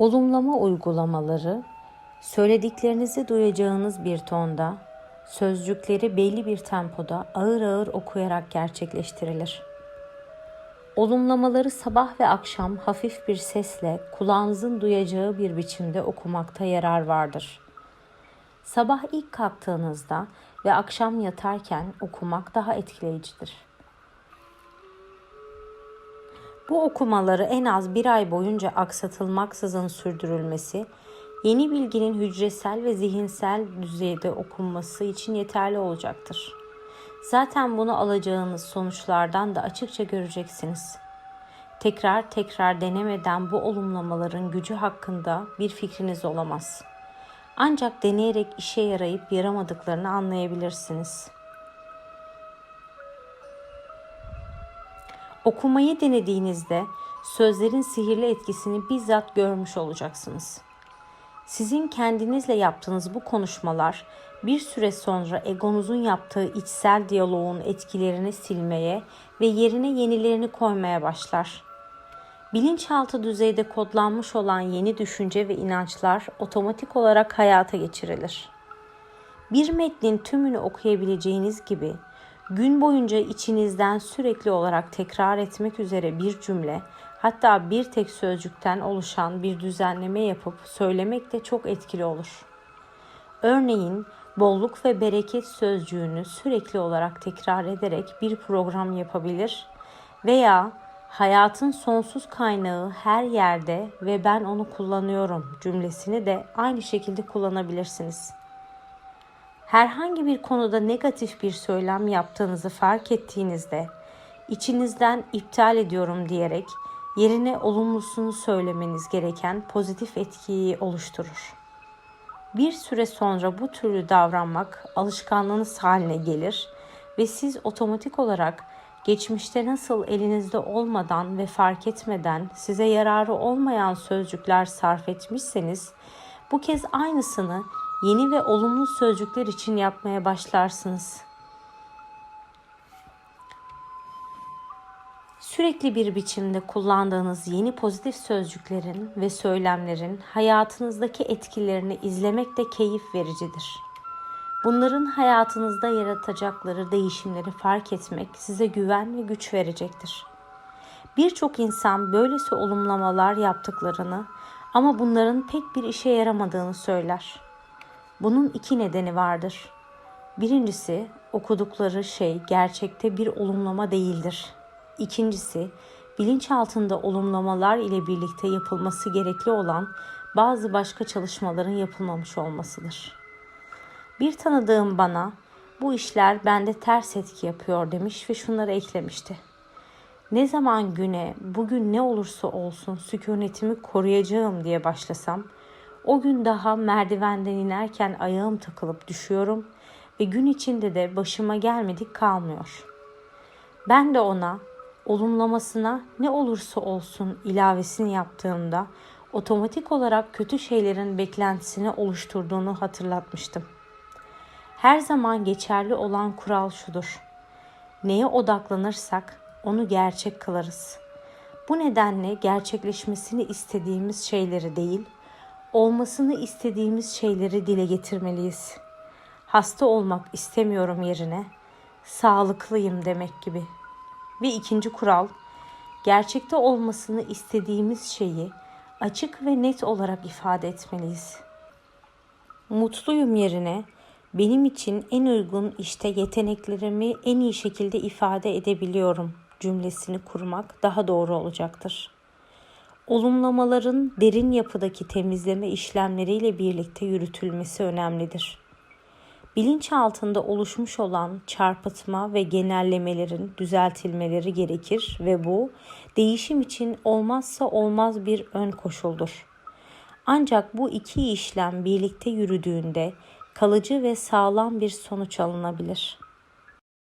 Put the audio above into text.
Olumlama uygulamaları söylediklerinizi duyacağınız bir tonda, sözcükleri belli bir tempoda ağır ağır okuyarak gerçekleştirilir. Olumlamaları sabah ve akşam hafif bir sesle kulağınızın duyacağı bir biçimde okumakta yarar vardır. Sabah ilk kalktığınızda ve akşam yatarken okumak daha etkileyicidir. Bu okumaları en az bir ay boyunca aksatılmaksızın sürdürülmesi, yeni bilginin hücresel ve zihinsel düzeyde okunması için yeterli olacaktır. Zaten bunu alacağınız sonuçlardan da açıkça göreceksiniz. Tekrar tekrar denemeden bu olumlamaların gücü hakkında bir fikriniz olamaz. Ancak deneyerek işe yarayıp yaramadıklarını anlayabilirsiniz.'' Okumayı denediğinizde sözlerin sihirli etkisini bizzat görmüş olacaksınız. Sizin kendinizle yaptığınız bu konuşmalar bir süre sonra egonuzun yaptığı içsel diyaloğun etkilerini silmeye ve yerine yenilerini koymaya başlar. Bilinçaltı düzeyde kodlanmış olan yeni düşünce ve inançlar otomatik olarak hayata geçirilir. Bir metnin tümünü okuyabileceğiniz gibi gün boyunca içinizden sürekli olarak tekrar etmek üzere bir cümle, hatta bir tek sözcükten oluşan bir düzenleme yapıp söylemek de çok etkili olur. Örneğin bolluk ve bereket sözcüğünü sürekli olarak tekrar ederek bir program yapabilir veya hayatın sonsuz kaynağı her yerde ve ben onu kullanıyorum cümlesini de aynı şekilde kullanabilirsiniz. Herhangi bir konuda negatif bir söylem yaptığınızı fark ettiğinizde içinizden iptal ediyorum diyerek yerine olumlusunu söylemeniz gereken pozitif etkiyi oluşturur. Bir süre sonra bu türlü davranmak alışkanlığınız haline gelir ve siz otomatik olarak geçmişte nasıl elinizde olmadan ve fark etmeden size yararı olmayan sözcükler sarf etmişseniz bu kez aynısını yeni ve olumlu sözcükler için yapmaya başlarsınız. Sürekli bir biçimde kullandığınız yeni pozitif sözcüklerin ve söylemlerin hayatınızdaki etkilerini izlemek de keyif vericidir. Bunların hayatınızda yaratacakları değişimleri fark etmek size güven ve güç verecektir. Birçok insan böylesi olumlamalar yaptıklarını ama bunların pek bir işe yaramadığını söyler. Bunun iki nedeni vardır. Birincisi okudukları şey gerçekte bir olumlama değildir. İkincisi bilinç altında olumlamalar ile birlikte yapılması gerekli olan bazı başka çalışmaların yapılmamış olmasıdır. Bir tanıdığım bana bu işler bende ters etki yapıyor demiş ve şunları eklemişti. Ne zaman güne bugün ne olursa olsun sükunetimi koruyacağım diye başlasam o gün daha merdivenden inerken ayağım takılıp düşüyorum ve gün içinde de başıma gelmedik kalmıyor. Ben de ona olumlamasına ne olursa olsun ilavesini yaptığımda otomatik olarak kötü şeylerin beklentisini oluşturduğunu hatırlatmıştım. Her zaman geçerli olan kural şudur. Neye odaklanırsak onu gerçek kılarız. Bu nedenle gerçekleşmesini istediğimiz şeyleri değil, olmasını istediğimiz şeyleri dile getirmeliyiz. Hasta olmak istemiyorum yerine sağlıklıyım demek gibi. Ve ikinci kural, gerçekte olmasını istediğimiz şeyi açık ve net olarak ifade etmeliyiz. Mutluyum yerine benim için en uygun işte yeteneklerimi en iyi şekilde ifade edebiliyorum cümlesini kurmak daha doğru olacaktır olumlamaların derin yapıdaki temizleme işlemleriyle birlikte yürütülmesi önemlidir. Bilinç altında oluşmuş olan çarpıtma ve genellemelerin düzeltilmeleri gerekir ve bu değişim için olmazsa olmaz bir ön koşuldur. Ancak bu iki işlem birlikte yürüdüğünde kalıcı ve sağlam bir sonuç alınabilir.''